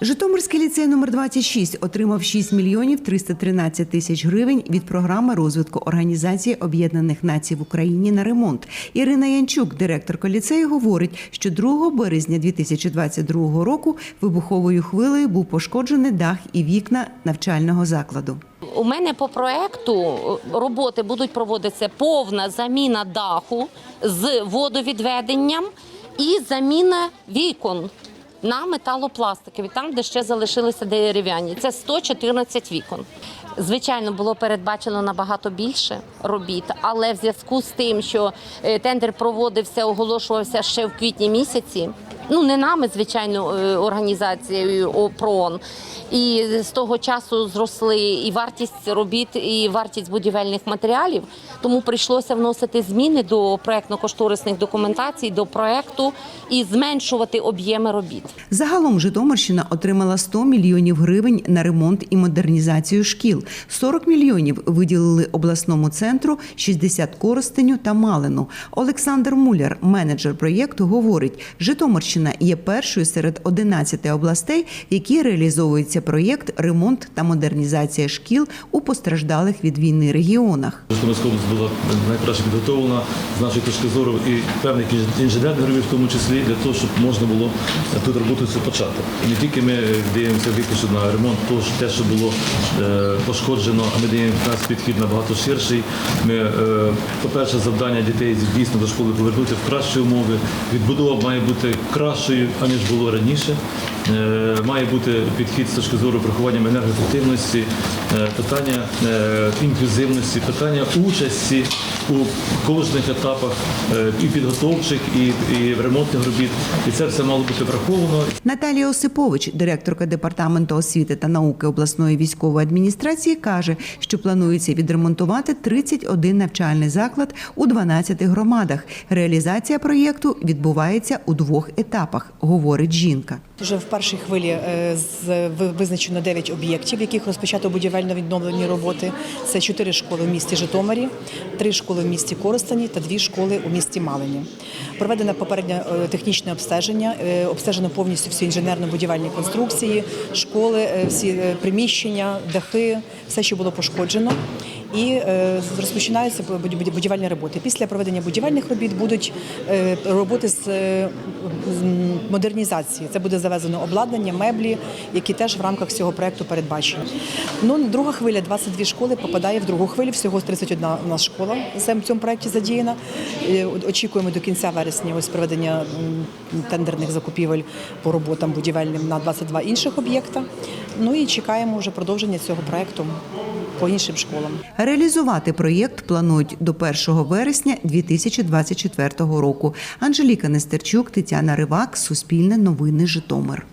Житомирський ліцей номер 26 отримав 6 мільйонів 313 тисяч гривень від програми розвитку Організації Об'єднаних Націй в Україні на ремонт. Ірина Янчук, директорка ліцею, говорить, що 2 березня 2022 року вибуховою хвилею був пошкоджений дах і вікна навчального закладу. У мене по проекту роботи будуть проводитися повна заміна даху з водовідведенням і заміна вікон на металопластикові, там, де ще залишилися дерев'яні. Це 114 вікон. Звичайно, було передбачено набагато більше робіт, але в зв'язку з тим, що е, тендер проводився, оголошувався ще в квітні місяці. Ну, не нами, звичайно, е, організацією ОПРОН. І з того часу зросли і вартість робіт, і вартість будівельних матеріалів. Тому прийшлося вносити зміни до проектно-кошторисних документацій, до проекту і зменшувати об'єми робіт. Загалом Житомирщина отримала 100 мільйонів гривень на ремонт і модернізацію шкіл. 40 мільйонів виділили обласному центру, 60 – Коростеню та Малину. Олександр Муляр, менеджер проєкту, говорить, Житомирщина є першою серед 11 областей, які реалізовується проєкт ремонт та модернізація шкіл у постраждалих від війни регіонах. Житомирська область була найкраще підготовлена з нашої точки зору і певних інженерних робіт, в тому числі для того, щоб можна було тут роботу цю почати. Не тільки ми дивимося виключно на ремонт, того, те, що було е, пошкоджено, а ми даємо нас підхід набагато ширший. Ми, е, по-перше, завдання дітей дійсно до школи повернути в кращі умови. Відбудова має бути кращою, аніж було раніше. Е, Має бути підхід з точки зору врахування енергоефективності, е, питання е, інклюзивності, питання участі у кожних етапах і підготовчих, і, і ремонтних робіт. І це все мало бути враховано. Наталія Осипович, директорка департаменту освіти та науки обласної військової адміністрації, каже, що планується відремонтувати 31 навчальний заклад у 12 громадах. Реалізація проєкту відбувається у двох етапах, говорить жінка. Вже в першій хвилі е, визначено 9 об'єктів, в яких розпочато будівельно-відновлені роботи. Це 4 школи в місті Житомирі, 3 школи в місті Коростені та 2 школи у місті Малині. Проведено попереднє е, технічне обстеження, е, обстежено повністю всі інженерно-будівельні конструкції, школи, всі приміщення, дахи, все, що було пошкоджено. І е, розпочинаються будівельні роботи. Після проведення будівельних робіт будуть е, роботи з е, модернізації. Це буде завезено обладнання, меблі, які теж в рамках цього проекту передбачені. Ну, друга хвиля, 22 школи, попадає в другу хвилю. Всього 31 у нас школа в цьому проекті задіяна. Очікуємо до кінця вересня ось проведення тендерних закупівель по роботам будівельним на 22 інших об'єкта. Ну і чекаємо вже продовження цього проекту по іншим школам. Реалізувати проєкт планують до 1 вересня 2024 року. Анжеліка Нестерчук, Тетяна Ривак, Суспільне новини Житомир.